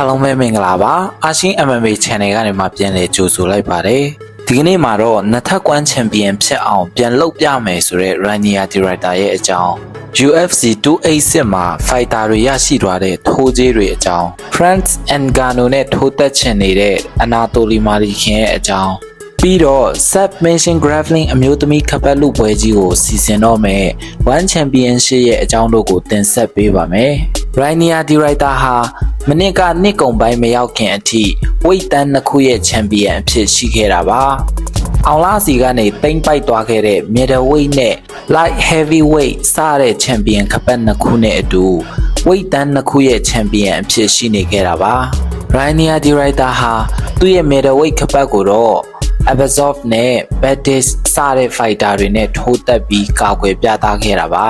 အားလုံးပဲမင်္ဂလာပါအာရှင်း MMA Channel ကနေမှပြန်လည်ကြိုဆိုလိုက်ပါတယ်ဒီကနေ့မှာတော့နှစ်ထပ်ကွမ်းချန်ပီယံဖြစ်အောင်ပြန်လုပ်ပြမယ်ဆိုတဲ့ Rania Director ရဲ့အကြောင်း UFC 286မှာ fighter တွေရရှိသွားတဲ့ထိုးကြီးတွေအကြောင်း France Ngannou နဲ့ထိုးသက်ချင်နေတဲ့ Anatoly Malikin ရဲ့အကြောင်း ပြီးတော့ submission grappling အမျိုးသမီးခပတ်လူပွဲကြီးကိုစီစဉ်တော့မယ် One Championship ရဲ့အကြောင်းတို့ကိုတင်ဆက်ပေးပါမယ်။ Rainier Director ဟာမနစ်ကနှစ်ကုံပိုင်းမရောက်ခင်အထိဝိတ်တန်းနှစ်ခုရဲ့ချန်ပီယံအဖြစ်ရှိခဲ့တာပါ။အောင်လာစီကနေတိမ့်ပိုက်သွားခဲ့တဲ့ middleweight နဲ့ light heavyweight စတဲ့ချန်ပီယံခပတ်နှစ်ခုနဲ့အတူဝိတ်တန်းနှစ်ခုရဲ့ချန်ပီယံအဖြစ်ရှိနေခဲ့တာပါ။ Rainier Director ဟာသူ့ရဲ့ middleweight ခပတ်ကိုတော့ Abazov နဲ့ Batis စတဲ့ fighter တွေနဲ့ထိုးတက်ပြီးကာကွယ်ပြသခဲ့တာပါ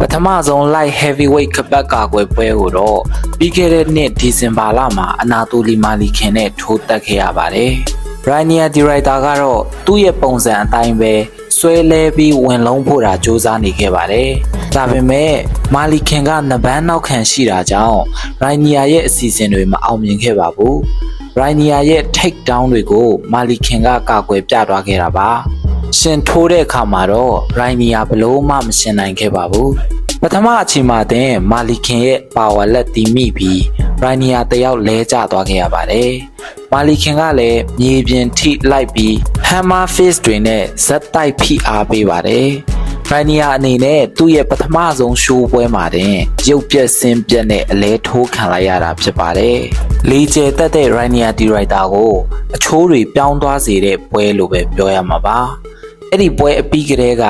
ပထမဆုံး light heavyweight ခပတ်ကာကွယ်ပွဲကိုတော့ပြီးခဲ့တဲ့နှစ်ဒီဇင်ဘာလမှာအနာတိုလီမာလီခင်နဲ့ထိုးတက်ခဲ့ရပါတယ်။ Rainier Director ကတော့သူ့ရဲ့ပုံစံအတိုင်းပဲဆွဲလဲပြီးဝင်လုံးဖို့တာစူးစမ်းနေခဲ့ပါတယ်။ဒါပေမဲ့မာလီခင်ကနဘန်းနောက်ခံရှိတာကြောင့် Rainier ရဲ့အစီအစဉ်တွေမအောင်မြင်ခဲ့ပါဘူး။ Rainier ရဲ့ take down တွေကိုမာလီခင်ကကာကွယ်ပြသွားခဲ့တာပါ။ရှင်ထိုးတဲ့အခါမှာတော့ Rainier ဘလို့မှမရှင်နိုင်ခဲ့ပါဘူး။ပထမအချိန်မှာတင်မာလီခင်ရဲ့ပါဝါလက်တီးမိပြီး Rainier တယောက်လဲကျသွားခဲ့ရပါတယ်။မာလီခင်ကလည်းမြေပြင်ထိလိုက်ပြီး Hammer Fist တွေနဲ့ဇက်တိုက်ဖိအားပေးပါတယ်။ Rainier အနေနဲ့သူ့ရဲ့ပထမဆုံးရှိုးပွဲမှာတင်ရုပ်ပြက်ဆင်းပြက်နဲ့အလဲထိုးခံလိုက်ရတာဖြစ်ပါတယ်။လေကျယ်တက်တဲ့ Rainier Director ကိုအချိုးတွေပြောင်းသွားစေတဲ့ပွဲလို့ပဲပြောရမှာပါ။အဲ့ဒီပွဲအပြီးကတည်းက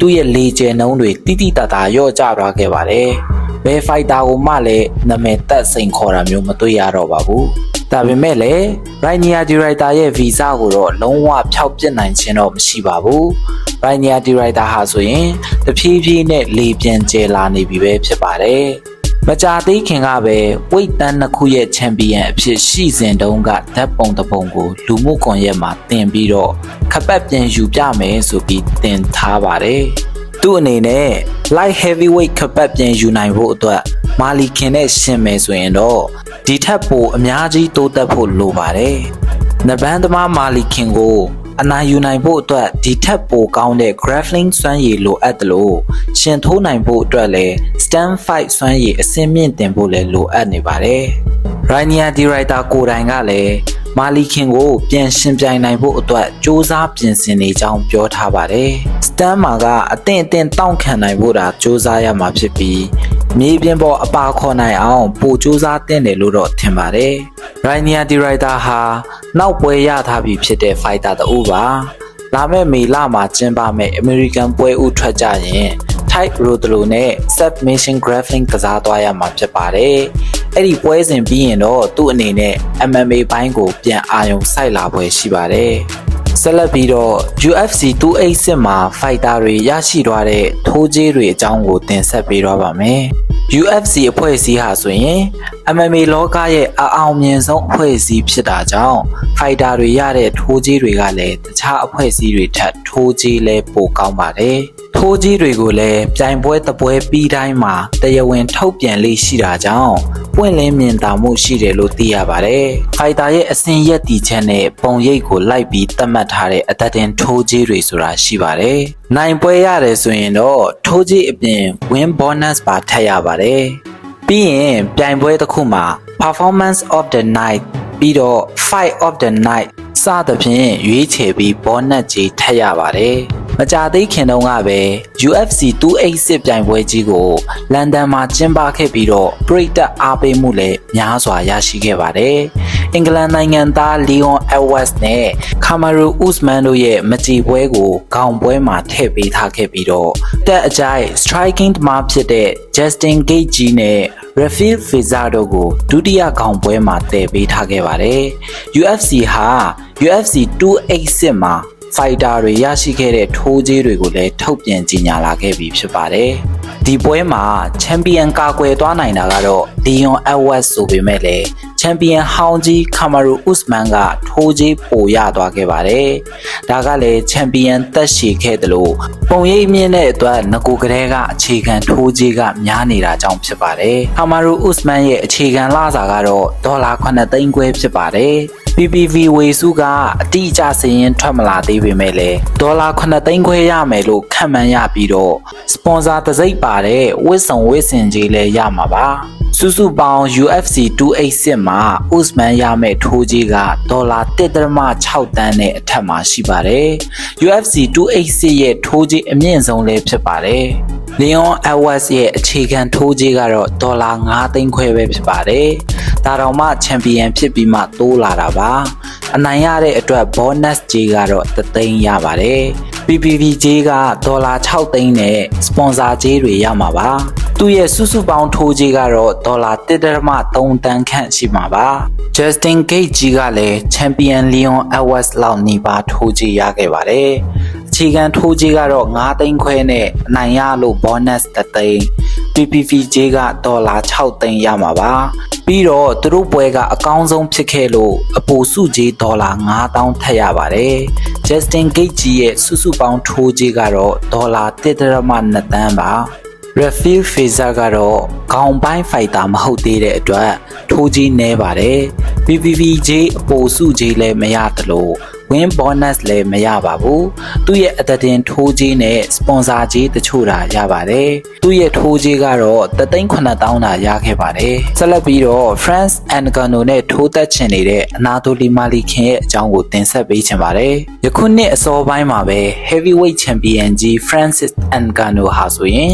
သူ့ရဲ့လေကျယ်နှုံးတွေတိတိတတ်တာရော့ကျသွားခဲ့ပါတယ်။ ဘယ်ဖိုက်တာကိုမှလည်းနာမည်တက်စိန်ခေါ်တာမျိုးမတွေ့ရတော့ပါဘူး။ဒါပေမဲ့လည်း Rainier Director ရဲ့ visa ကိုတော့လုံးဝဖျောက်ပစ်နိုင်ခြင်းတော့မရှိပါဘူး။ Rainier Director ဟာဆိုရင်တဖြည်းဖြည်းနဲ့လေပြန်ကျဲလာနေပြီပဲဖြစ်ပါတယ်။မကြာသေးခင်ကပဲဝိတ်တန်းနှစ်ခုရဲ့ချန်ပီယံအဖြစ်ရှိစဉ်တုန်းကဓာတ်ပုံတစ်ပုံကိုလူမှုကွန်ရက်မှာတင်ပြီးတော့ခပတ်ပြန်ယူပြမယ်ဆိုပြီးတင်ထားပါတယ်။ သူ့အနေနဲ့ light heavyweight ခပတ်ပြန်ယူနိုင်ဖို့အတွက်မာလီခင်နဲ့ရှင်မယ်ဆိုရင်တော့ဒီထက်ပိုအများကြီးတိုးတက်ဖို့လိုပါတယ်။နဘန်းသမားမာလီခင်ကို အနိုင်ယူနိုင်ဖို့အတွက်ဒီထက်ပိုကောင်းတဲ့ grappling စွမ်းရည်လိုအပ်တယ်လို့ရှင်ထိုးနိုင်ဖို့အတွက်လည်း stand fight စွမ်းရည်အဆင့်မြင့်တင်ဖို့လည်းလိုအပ်နေပါတယ်။ Rainier Director ကိုယ်တိုင်ကလည်းမာလီခင်ကိုပြန်ရှင်ပြိုင်နိုင်ဖို့အတွက်စ조사ပြင်ဆင်နေကြောင်းပြောထားပါတယ်။ stand မှာကအသင့်အသင့်တောင့်ခံနိုင်ဖို့တာစ조사ရမှာဖြစ်ပြီး မြေပြင်ပေါ်အပါခေါ်နိုင်အောင်ပိုစ조사တင်တယ်လို့တော့ထင်ပါတယ်။ Rainier Director ဟာနောက်ပွဲရထားပြီဖြစ်တဲ့ fighter တဦးပါ။လာမယ့်မေလမှာကျင်းပမယ့် American ပွဲဥထွက်ကြရင် Type Rodolo နဲ့ Submission Grappling ကစားသွားရမှာဖြစ်ပါတယ်။အဲ့ဒီပွဲစဉ်ပြီးရင်တော့သူ့အနေနဲ့ MMA ဘိုင်းကိုပြန်အာရုံစိုက်လာပွဲရှိပါတယ်။ ဆက်လက်ပြီးတော့ UFC 286မှာ fighter တွေရရှိသွားတဲ့ထိုးကြီးတွေအကြောင်းကိုတင်ဆက်ပေးတော့ပါမယ်။ UFC အဖွဲ့အစည်းဟာဆိုရင် MMA လောကရဲ့အအောင်မြင်ဆုံးအဖွဲ့အစည်းဖြစ်တာကြောင့် fighter တွေရတဲ့ထိုးကြီးတွေကလည်းတခြားအဖွဲ့အစည်းတွေထက်ထိုးကြီးလဲပိုကောင်းပါတယ်။ ထိုးကြီးတွေကိုလည်းပြိုင်ပွဲတပွဲပြီးတိုင်းမှာတရားဝင်ထုတ်ပြန်လေးရှိတာကြောင့်ပွင့်လင်းမြင်သာမှုရှိတယ်လို့သိရပါတယ်။ fighter ရဲ့အစဉ်ရက်တီချက်နဲ့ပုံရိပ်ကိုလိုက်ပြီးသတ်မှတ်ထားတဲ့အသက်တင်ထိုးကြီးတွေဆိုတာရှိပါတယ်။နိုင်ပွဲရတယ်ဆိုရင်တော့ထိုးကြီးအပြင် win bonus ပါထပ်ရပါတယ်။ပြီးရင်ပြိုင်ပွဲတစ်ခုမှာ performance of the night ပြီးတော့ fight of the night စသဖြင့်ရွေးချယ်ပြီး bonus ကြီးထပ်ရပါတယ်။မကြသေးခင်တုန်းကပဲ UFC 286ပြိုင်ပွဲကြီးကိုလန်ဒန်မှာကျင်းပခဲ့ပြီးတော့ပရိသတ်အားပေးမှုလည်းများစွာရရှိခဲ့ပါတယ်။အင်္ဂလန်နိုင်ငံသားလီယွန်အဝက်စ်နဲ့ကာမာရူဥစမန်တို့ရဲ့မကြည်ပွဲကိုခေါင်ပွဲမှာထည့်ပေးထားခဲ့ပြီးတော့တက်အကြိုက် striking တမဖြစ်တဲ့ Justin Gage ကြီးနဲ့ Rafael Fizar တို့ကိုဒုတိယခေါင်ပွဲမှာတည်ပေးထားခဲ့ပါတယ်။ UFC ဟာ UFC 286မှာ ဖိုက်တာတွေရရှိခဲ့တဲ့ထိုးကြီးတွေကိုလည်းထုတ်ပြန်ကြေညာလာခဲ့ပြီဖြစ်ပါတယ်။ဒီပွဲမှာချန်ပီယံကာကွယ်သွားနိုင်တာကတော့လီယွန်အက်ဝက်ဆိုပေမဲ့လည်းချန်ပီယံဟောင်းကြီးကာမာရူဥစမန်ကထိုးကြီးပိုရသွားခဲ့ပါတယ်။ဒါကလည်းချန်ပီယံတက်ရှိခဲ့တယ်လို့ပုံရိပ်မြင့်တဲ့အတွက်ငကိုကလေးကအခြေခံထိုးကြီးကများနေတာကြောင့်ဖြစ်ပါတယ်။ကာမာရူဥစမန်ရဲ့အခြေခံလစာကတော့ဒေါ်လာ9သိန်းခွဲဖြစ်ပါတယ်။ PPV ဝေစုကအတိအကျစည်ရင်ထွက်မလာသေးပေမဲ့လည်းဒေါ်လာ9သိန်းခွဲရမယ်လို့ခန့်မှန်းရပြီးတော့စပွန်ဆာတစ်စိတ်ပါတဲ့ဝစ်စုံဝစ်စင်ကြီးလည်းရမှာပါစုစုပေါင်း UFC 286မှာဥစမန်ရမယ့်ထိုးကြီးကဒေါ်လာ1.6တန်းနဲ့အထက်မှာရှိပါတယ် UFC 286ရဲ့ထိုးကြီးအမြင့်ဆုံးလည်းဖြစ်ပါတယ် Leon Edwards ရဲ့အခြေခံထိုးကြီးကတော့ဒေါ်လာ9သိန်းခွဲပဲဖြစ်ပါတယ်။ဒါတောင်မှချန်ပီယံဖြစ်ပြီးမှတိုးလာတာပါ။အနိုင်ရတဲ့အတွက် bonus ကြီးကတော့3သိန်းရပါတယ်။ PPV ကြီးကဒေါ်လာ6သိန်းနဲ့စပွန်ဆာကြီးတွေရမှာပါ။သူ့ရဲ့စုစုပေါင်းထိုးကြီးကတော့ဒေါ်လာ1.3တန်းခန့်ရှိမှာပါ။ Justin Gate ကြီးကလည်း Champion Leon Edwards လောက်နေပါထိုးကြီးရခဲ့ပါတယ်။ အခြေခံထိုးကြီးကတော့9သိန်းခွဲနဲ့အနိုင်ရလို့ bonus 3သိန်း PPV ကြီးကဒေါ်လာ6သိန်းရမှာပါပြီးတော့သူတို့ပွဲကအကောင်းဆုံးဖြစ်ခဲ့လို့အပူစုကြီးဒေါ်လာ9000ထပ်ရပါတယ် Justin Gate ကြီးရဲ့စုစုပေါင်းထိုးကြီးကတော့ဒေါ်လာ1.2တန်းပါ Refill Phaser ကတော့ခေါင်းပိုင်းဖိုက်တာမဟုတ်သေးတဲ့အတွက်ထိုးကြီးနဲပါတယ် PPV ကြီးအပိုစုကြီးလည်းမရတလို့ win bonus လည်းမရပါဘူးသူ့ရဲ့အသက်တင်ထိုးကြီးနဲ့ sponsor ကြီးတချို့တာရပါတယ်သူ့ရဲ့ထိုးကြီးကတော့3,900တာရခဲ့ပါတယ်ဆက်လက်ပြီးတော့ France and Gano နဲ့ထိုးသက်ချင်နေတဲ့အနာတိုလီမာလီခင်ရဲ့အကြောင်းကိုတင်ဆက်ပေးချင်ပါတယ်ယခုနှစ်အစောပိုင်းမှာပဲ heavyweight champion ကြီး Francis Ngannou ဟာဆိုရင်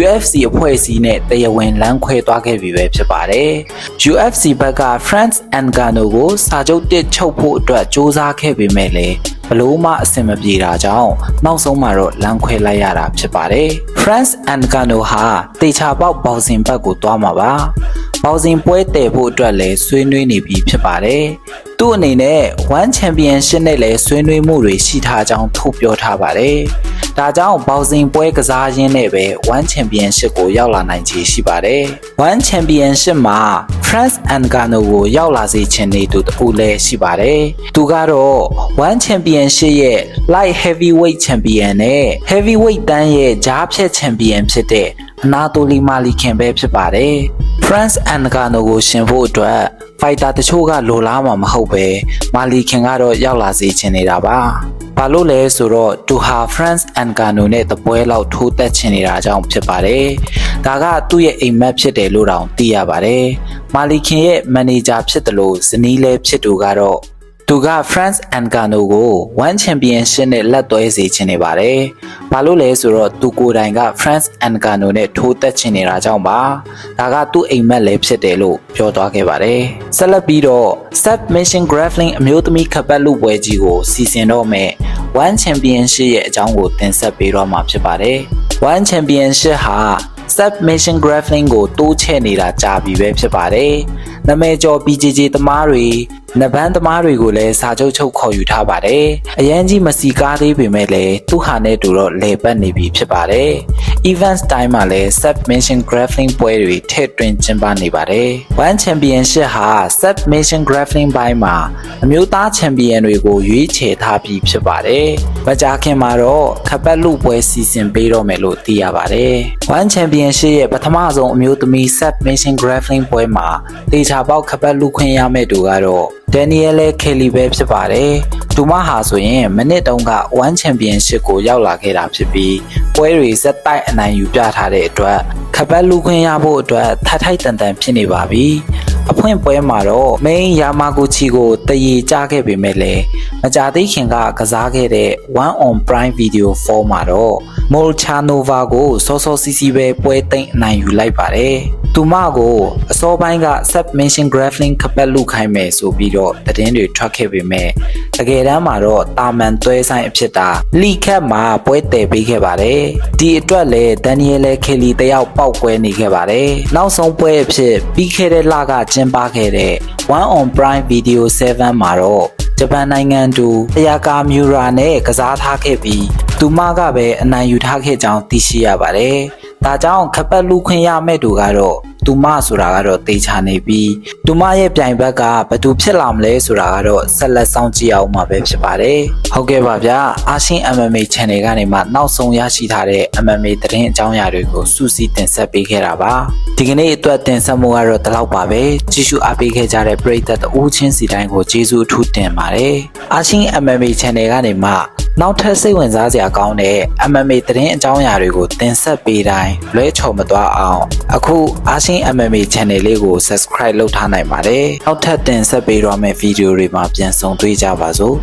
UFC အဖွဲ့အစည်းနဲ့တရားဝင်လမ်းခွဲသွားခဲ့ပြီပဲဖြစ်ပါတယ် UFC ဘက်က France Ngannou ကိုစာချုပ်တစ်ချုပ်ဖို့အတွက်စ조사ခဲ့ပေမဲ့လည်းဘလို့မှအဆင်မပြေတာကြောင့်နောက်ဆုံးမှာတော့လမ်းခွဲလိုက်ရတာဖြစ်ပါတယ် France Ngannou ဟာတေချာပေါက်ဘောက်စင်ဘက်ကိုသွားမှာပါဘောက်စင်ပွဲတည်ဖို့အတွက်လည်းဆွေးနွေးနေပြီဖြစ်ပါတယ် သူ့အနေနဲ့ One Championship နဲ့လည်းဆွေးနွေးမှုတွေရှိထားကြောင်းထုတ်ပြောထားပါတယ်။ဒါကြောင့်ဘောက်စင်ပွဲကစားရင်းနဲ့ပဲ One Championship ကိုရောက်လာနိုင်ခြေရှိပါတယ်။ One Championship မှာ France Ngannou ကိုရောက်လာစေချင်နေသူတဦးလည်းရှိပါတယ်။သူကတော့ One Championship ရဲ့ Light Heavyweight Champion နဲ့ Heavyweight တန်းရဲ့ကြားဖြတ် Champion ဖြစ်တဲ့အနာတိုလီမာလီခင်ပဲဖြစ်ပါတယ်။ France Ngannou ကိုရှင်ဖို့အတွက်ဖိုက်တာတချို့ကလိုလားမှာမဟုတ်ပဲမာလီခင်ကတော့ရောက်လာစေချင်နေတာပါ။ဘာလို့လဲဆိုတော့သူဟာ France Ngannou နဲ့တပွဲလောက်ထိုးတက်ချင်နေတာကြောင့်ဖြစ်ပါတယ်။ဒါကသူ့ရဲ့အိမ်မက်ဖြစ်တယ်လို့တောင်သိရပါတယ်။မာလီခင်ရဲ့မန်နေဂျာဖြစ်တယ်လို့ဇနီးလည်းဖြစ်သူကတော့ သူက France Ngannou ကို One Championship နဲ့လက်သွဲစေချင်နေပါတယ်။ဘာလို့လဲဆိုတော့သူကိုယ်တိုင်က France Ngannou နဲ့ထိုးသက်ချင်နေတာကြောင့်ပါ။ဒါကသူ့အိမ်မက်လည်းဖြစ်တယ်လို့ပြောသွားခဲ့ပါတယ်။ဆက်လက်ပြီးတော့ Submission Grappling အမျိုးသမီးခပ်ပတ်လူပွဲကြီးကိုစီစဉ်တော့မယ် One Championship ရဲ့အကြောင်းကိုတင်ဆက်ပေးတော့မှာဖြစ်ပါတယ်။ One Championship ဟာ submission grappling ကိုတိုးချဲ့နေတာကြာပြီပဲဖြစ်ပါတယ်။နာမည်ကျော် BJJ သမားတွေနဘန်းသမားတွေကိုလည်းစာချုပ်ချုပ်ခေါ်ယူထားပါတယ်။အရန်ကြီးမစီကားသေးပေမဲ့လည်းသူ့ဟာနဲ့တူတော့လေပတ်နေပြီဖြစ်ပါတယ်။ event style မှာလည်း submission grappling ပွဲတွေထည့်သွင်းကျင်းပနေပါတယ်။ One Championship ဟာ submission grappling ဘိုင်းမှာအမျိုးသားချန်ပီယံတွေကိုရွေးချယ်ထားပြီးဖြစ်ပါတယ်။မကြာခင်မှာတော့ခပတ်လူပွဲစီစဉ်ပေးတော့မယ်လို့သိရပါတယ်။ One Championship ရဲ့ပထမဆုံးအမျိုးသမီး submission grappling ပွဲမှာတေချာပေါက်ခပတ်လူခွင့်ရမယ့်သူကတော့ ဒန်နီယယ်လေခဲလီပဲဖြစ်ပါတယ်။သူမဟာဆိုရင်မနစ်တုန်းက1ချန်ပီယံရှစ်ကိုရောက်လာခဲ့တာဖြစ်ပြီးပွဲတွေဇက်တိုက်အနိုင်ယူပြထားတဲ့အတွက်ခပတ်လူခွင့်ရဖို့အတွက်ထထိုက်တန်တန်ဖြစ်နေပါပြီ။ အဖွင့်ပွဲမှာတော့ main ယာမာဂူချီကိုတရေကြခဲ့ပေမဲ့လည်းမကြသေးခင်ကကစားခဲ့တဲ့ One on Prime Video 4မှာတော့ Molchanova ကိုစောစောစီးစီးပဲပွဲသိမ်းအနိုင်ယူလိုက်ပါတယ်။သူမကိုအစောပိုင်းက submission grappling ခပတ်လူခိုင်းမယ်ဆိုပြီးတော့သတင်းတွေထွက်ခဲ့ပေမဲ့တကယ်တမ်းမှာတော့တာမန်သွဲဆိုင်အဖြစ်တာလီခတ်မှာပွဲတည်ပေးခဲ့ပါတယ်။ဒီအတွက်လည်းဒန်နီယယ်လေခဲလီတယောက်ပောက်ကွဲနေခဲ့ပါတယ်။နောက်ဆုံးပွဲအဖြစ်ပြီးခဲ့တဲ့လကကျင်းပခဲ့တဲ့ One on Prime Video 7မှာတော့ဂျပန်နိုင်ငံသူတယာကာမြူရာနဲ့ကစားထားခဲ့ပြီးသူမကပဲအနိုင်ယူထားခဲ့ကြောင်းသိရှိရပါတယ်။ဒါကြောင့်ခပ်ပတ်လူခွင့်ရမဲ့သူကတော့ သူမဆိုတာကတော့တေချာနေပြီးသူမရဲ့ပြိုင်ဘက်ကဘသူဖြစ်လာမလဲဆိုတာကတော့ဆက်လက်စောင့်ကြည့်အောင်မှာပဲဖြစ်ပါတယ်ဟုတ်ကဲ့ပါဗျာအာရှင်း MMA Channel ကနေမှနောက်ဆုံးရရှိထားတဲ့ MMA သတင်းအကြောင်းအရာတွေကိုစူးစီးတင်ဆက်ပေးခဲ့တာပါဒီကနေ့အတွက်တင်ဆက်မှုကတော့ဒီလောက်ပါပဲကြည့်ရှုအားပေးခဲ့ကြတဲ့ပရိသတ်တဦးချင်းစီတိုင်းကိုကျေးဇူးအထူးတင်ပါတယ်အာရှင်း MMA Channel ကနေမှနောက်ထပ်စိတ်ဝင်စားစရာကောင်းတဲ့ MMA သတင်းအကြောင်းအရာတွေကိုတင်ဆက်ပေးတိုင်းလွဲချော်မသွားအောင်အခုအာရှင်း MMA Channel လေးကို Subscribe လုပ်ထားနိုင်ပါတယ်နောက်ထပ်တင်ဆက်ပေးတော့မယ့်ဗီဒီယိုတွေမှာပြန်ဆုံတွေ့ကြပါစို့